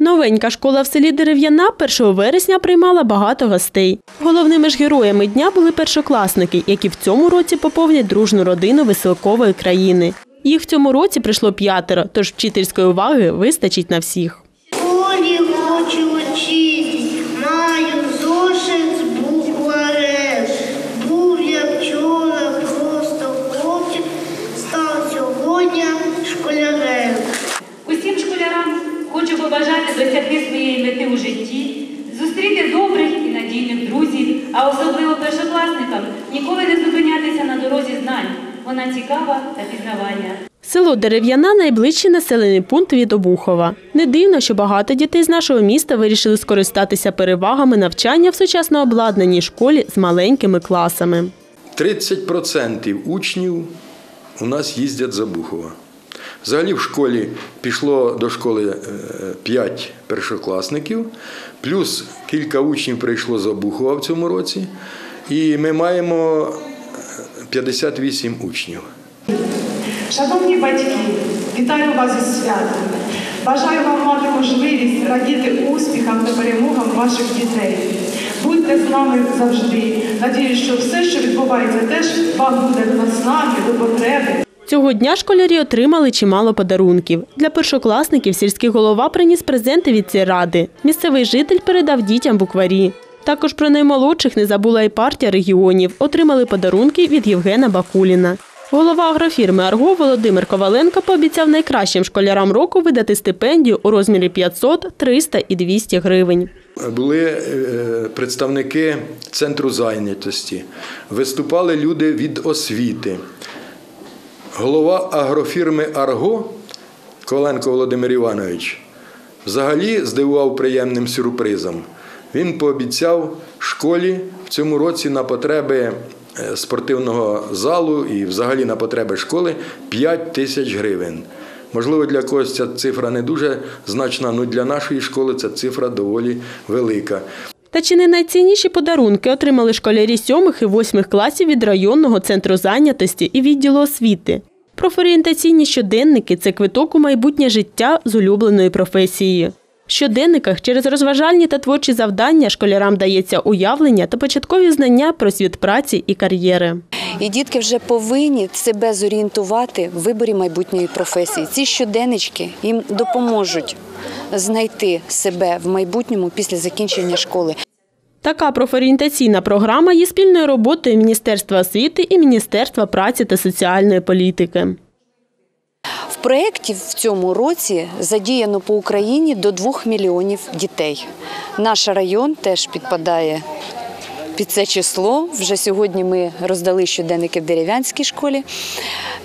Новенька школа в селі Дерев'яна 1 вересня приймала багато гостей. Головними ж героями дня були першокласники, які в цьому році поповнять дружну родину веселкової країни. Їх в цьому році прийшло п'ятеро, тож вчительської уваги вистачить на всіх. Олі, хочу досягти своєї мети у житті, зустріти добрих і надійних друзів, а особливо першокласникам ніколи не зупинятися на дорозі знань. Вона цікава та пізнавальна. Село Дерев'яна найближчий населений пункт від Обухова. Не дивно, що багато дітей з нашого міста вирішили скористатися перевагами навчання в сучасно обладнаній школі з маленькими класами. 30% учнів у нас їздять за Бухова. Взагалі в школі пішло до школи 5 першокласників, плюс кілька учнів прийшло за Бухова в цьому році, і ми маємо е, 58 учнів. Шановні батьки, вітаю вас із святом. Бажаю вам мати можливість радіти успіхам та перемогам ваших дітей. Будьте з нами завжди. Надіюсь, що все, що відбувається, теж вам буде до наснаги, до потреби. Цього дня школярі отримали чимало подарунків. Для першокласників сільський голова приніс презенти від ради. Місцевий житель передав дітям букварі. Також про наймолодших не забула і партія регіонів. Отримали подарунки від Євгена Бакуліна. Голова агрофірми Арго Володимир Коваленко пообіцяв найкращим школярам року видати стипендію у розмірі 500, 300 і 200 гривень. Були е, представники центру зайнятості, виступали люди від освіти. Голова агрофірми Арго Коваленко Володимир Іванович взагалі здивував приємним сюрпризом. Він пообіцяв школі в цьому році на потреби е, спортивного залу і взагалі на потреби школи 5 тисяч гривень. Можливо, для когось ця цифра не дуже значна, але для нашої школи ця цифра доволі велика. Та чи не найцінніші подарунки отримали школярі сьомих і восьмих класів від районного центру зайнятості і відділу освіти? Профорієнтаційні щоденники це квиток у майбутнє життя з улюбленою професією. В щоденниках через розважальні та творчі завдання школярам дається уявлення та початкові знання про світ праці і кар'єри. І дітки вже повинні себе зорієнтувати в виборі майбутньої професії. Ці щоденнички їм допоможуть знайти себе в майбутньому після закінчення школи. Така профорієнтаційна програма є спільною роботою Міністерства освіти і Міністерства праці та соціальної політики. В проєкті в цьому році задіяно по Україні до 2 мільйонів дітей. Наш район теж підпадає під це число. Вже сьогодні ми роздали щоденники в дерев'янській школі.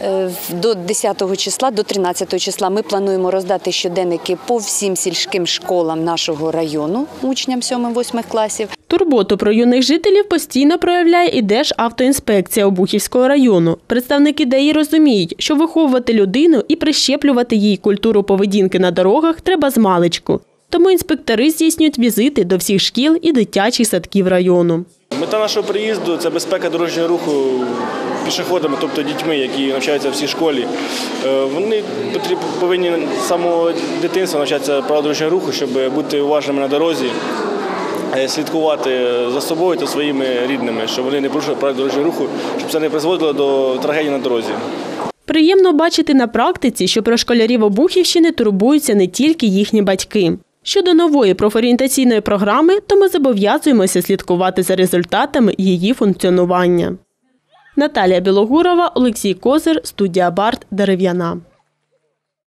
Е, До 10 числа, до 13 числа ми плануємо роздати щоденники по всім сільським школам нашого району, учням 7-8 класів. Турботу про юних жителів постійно проявляє і Державтоінспекція Обухівського району. Представники ДАІ розуміють, що виховувати людину і прищеплювати їй культуру поведінки на дорогах треба з маличку. Тому інспектори здійснюють візити до всіх шкіл і дитячих садків району. Мета нашого приїзду це безпека дорожнього руху пішоходами, тобто дітьми, які навчаються в цій школі. Е, Вони повинні з самого дитинства навчатися правил дорожнього руху, щоб бути уважними на дорозі, слідкувати за собою та своїми рідними, щоб вони не порушили правил дорожнього руху, щоб це не призводило до трагедії на дорозі. Приємно бачити на практиці, що про школярів Обухівщини турбуються не тільки їхні батьки. Щодо нової профорієнтаційної програми, то ми зобов'язуємося слідкувати за результатами її функціонування. Наталія Білогурова, Олексій Козир, студія Барт Дерев'яна.